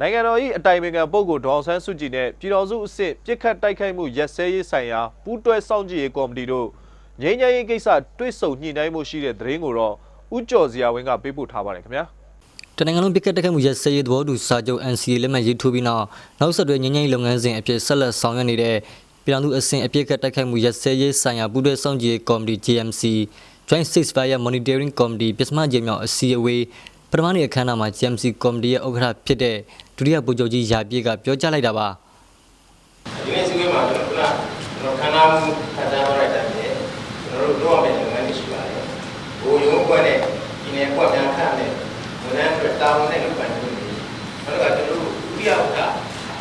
နိုင်ငံတော်၏အတိုင်ပင်ခံပုဂ္ဂိုလ်ဒေါအောင်ဆန်းစုကြည်နဲ့ပြည်တော်စုအဆင့်ပြစ်ခတ်တိုက်ခိုက်မှုရက်စဲရေးဆိုင်ရာပူးတွဲစောင့်ကြည့်ရေးကော်မတီတို့ငြိမ်းချမ်းရေးကိစ္စတွေ့ဆုံညှိနှိုင်းမှုရှိတဲ့သတင်းကိုတော့ဥကြော်စရာဝင်းကပေးပို့ထားပါတယ်ခင်ဗျာတနင်္ဂနွေပြစ်ကတ်တက်ခတ်မှုရစရေးသဘောတူစာချုပ် NCA လက်မှတ်ရေးထိုးပြီးနောက်နောက်ဆက်တွဲငញ្ញိုင်းလုပ်ငန်းစဉ်အဖြစ်ဆက်လက်ဆောင်ရွက်နေတဲ့ပြည်ထောင်စုအဆင့်အပြစ်ကတ်တက်ခတ်မှုရစရေးဆိုင်ရာပူးတွဲစောင့်ကြည့်ရေးကော်မတီ JMC Joint Six Fire Monitoring Committee ပြစမကြေမြောက်အစည်းအဝေးပထမနေ့အခမ်းအနားမှာ JMC ကော်မတီရဲ့ဥက္ကဋ္ဌဖြစ်တဲ့ ဒုတိယဗိုလ်ချုပ်ကြီးရာပြည့်ကပြောကြားလိုက်တာပါဒီနေ့စီးပွားမှာကျွန်တော်ကကျွန်တော်ခန္ဓာမှုခံစားရတဲ့အတိုင်းပဲကျွန်တော်တို့လုပ်ရမယ့်လုပ်ငန်းတွေရှိပါတယ်။ဘိုးရုံးကွက်နဲ့ဒီနေ့ကွက်ပြန်ခန့်နဲ့ဝန်ထမ်းတွေတာဝန်နဲ့လုပ်ပိုင်မှုတွေနောက်တစ်ခါကျွန်တော်တို့ဒုတိယဥက္က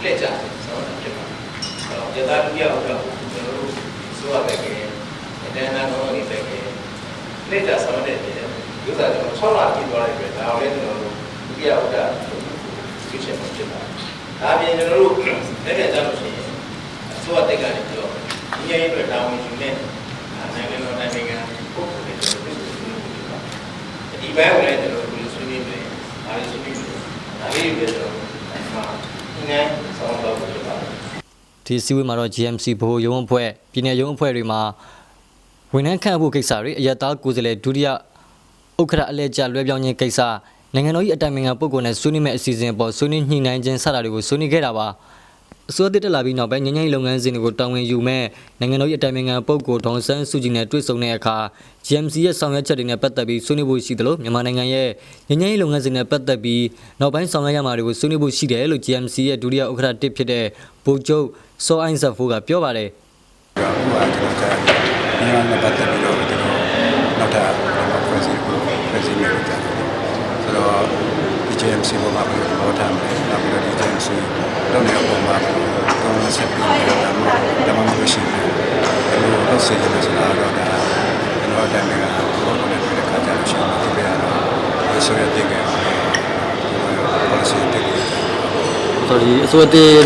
လက်ကျဆောင်းတာဖြစ်ပါတယ်။အဲတော့ဒေသဒုတိယဥက္ကကျွန်တော်တို့ဆိုရတဲ့ကအတန်းအတော်တွေပဲလက်ကျဆောင်းတဲ့ပြည်ဥစ္စာကျွန်တော်6လပြည့်သွားတဲ့အတွက်ဒါအောင်လည်းကျွန်တော်တို့ဒုတိယဥက္က ဖြစ်ချက်ဖြစ်ပါတယ်။ဒါပြင်ကျွန်တော်တို့လက်ကျကြလို့ရှိရင်အစိုးရတက်ကနေပြီးတော့ဒီငယ်ရေးအတွက်တာဝန်ယူနေနိုင်ငံတော်နိုင်ငံပုဂ္ဂိုလ်တွေကျွန်တော်တို့ဆွေးနွေးနေပါဒီဘက်ကိုလည်းကျွန်တော်တို့ဆွေးနွေးတယ်ဒါလေးဆွေးနွေးတယ်ဒါလေးတွေကျွန်တော်တို့ဒီမှာဒီနေ့ဆောင်းတော့ဖြစ်ပါတယ်ဒီအစည်းအဝေးမှာတော့ GMC ဗဟိုရုံးအဖွဲ့ပြည်내ရုံးအဖွဲ့တွေမှာဝန်ထမ်းခန့်ဖို့ကိစ္စတွေအယက်သားကိုယ်စားလှယ်ဒုတိယဥက္ကဋ္ဌအလဲကျလွှဲပြောင်းခြင်းကိစ္စ နိုင်ငံတော်၏အတိုင်ပင်ခံပုဂ္ဂိုလ်နဲ့ဆွေးနွေးမဲ့အစီအစဉ်အပေါ်ဆွေးနွေးညှိနှိုင်းခြင်းစတာတွေကိုဆွေးနွေးခဲ့တာပါအစိုးရတက်လာပြီးနောက်ပိုင်းငញ្ញိုင်းလုပ်ငန်းစဉ်တွေကိုတာဝန်ယူမဲ့နိုင်ငံတော်၏အတိုင်ပင်ခံပုဂ္ဂိုလ်ဒေါန်ဆန်းစုကြည်နဲ့တွေ့ဆုံတဲ့အခါ GMC ရဲ့ဆောင်ရွက်ချက်တွေနဲ့ပတ်သက်ပြီးဆွေးနွေးဖို့ရှိတယ်လို့မြန်မာနိုင်ငံရဲ့ငញ្ញိုင်းလုပ်ငန်းစဉ်နဲ့ပတ်သက်ပြီးနောက်ပိုင်းဆောင်ရွက်ရမှာတွေကိုဆွေးနွေးဖို့ရှိတယ်လို့ GMC ရဲ့ဒုတိယဥက္ကဋ္ဌတစ်ဖြစ်တဲ့ဗိုလ်ချုပ်စောအိုင်းဇက်ဖိုးကပြောပါတယ် အခုကကျွန်တော်ကမြန်မာနဲ့ပတ်သက်ပြီး DJMC ဘောမှာပြီးတော့ထားမယ်နောက်ပြီးတော့ DJMC လုပ်နေတော့မှာကောင်းဆက်ပြီးတော့ဒါမှဒါမှမဟုတ်ရှင်တယ်အဲ့လိုလုပ်စေချင်တယ်ဆိုတာတော့ဒါကျွန်တော်အတိုင်းကဘောနဲ့တွေ့တဲ့ခါကျလို့ရှိရင်ဒီပြရတော့ဆိုရတဲ့က policy တက်ကြတယ်ဆိုတော့ဒီအစိုးရတစ်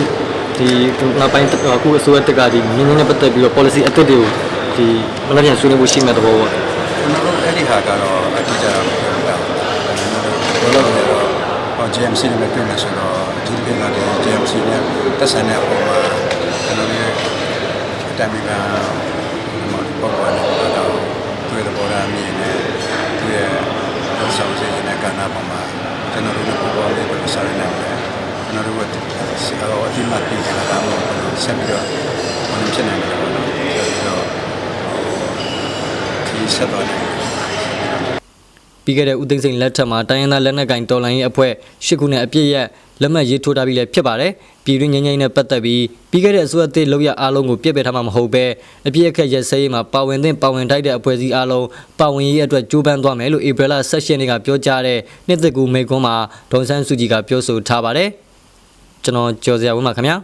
ဒီနောက်ပိုင်းအခုအစိုးရတက်ကဒီငင်းငင်းနဲ့ပတ်သက်ပြီးတော့ policy အသစ်တွေကိုဒီမနက်ဖြန်ဆွေးနွေးဖို့ရှိမဲ့သဘောပေါ့ကျွန်တော်တို့အဲ့ဒီဟာကတော့အတိအကျမပြောဘူး။ဘာလို့လဲတော့ဟော GMC နဲ့တွေ့မယ်ဆိုတော့ဒီကိစ္စက GMC နဲ့တက်ဆိုင်တဲ့အပေါ်မှာကျွန်တော်တို့အတမီကဒီမှာပေါ်ပေါ်နေတော့တွေ့တဲ့ပေါ်လာမြင်နေသူရဲ့ဆောင်စေတဲ့ကဏ္ဍပေါ်မှာကျွန်တော်တို့ပေါ်ပေါ်လေးကိုစားရနေတယ်။ကျွန်တော်တို့ကစီအောအတိမတ်ပြီးကြတာတော့ဆက်ပြီးတော့ဘာလို့ဖြစ်နေလဲပေါ့နော်။ဆိုတော့ဒီဆက်သွားတယ် ပြီးခဲ့တဲ့ဦးသိန်းစိန်လက်ထက်မှာတိုင်းရင်းသားလက်နက်ကင်တော်လှန်ရေးအဖွဲ့ရှစ်ခုနဲ့အပြည့်ရက်လက်မှတ်ရေးထိုးထားပြီးလည်းဖြစ်ပါတယ်ပြည်တွင်းငင်းငင်းနဲ့ပတ်သက်ပြီးပြီးခဲ့တဲ့အစိုးရသစ်လောက်ရအားလုံးကိုပြစ်ပယ်ထားမှာမဟုတ်ပဲအပြည့်အခက်ရက်စဲရေးမှာပါဝင်သင့်ပါဝင်ထိုက်တဲ့အဖွဲ့အစည်းအားလုံးပါဝင်ရေးအတွက်ကြိုးပမ်းသွားမယ်လို့ဧပြီလ16ရက်နေ့ကပြောကြားတဲ့နှစ်သက်ကူမိကွန်းမှာဒေါန်ဆန်းစုကြည်ကပြောဆိုထားပါတယ်ကျွန်တော်ကျော်စရာဝင်းပါခင်ဗျာ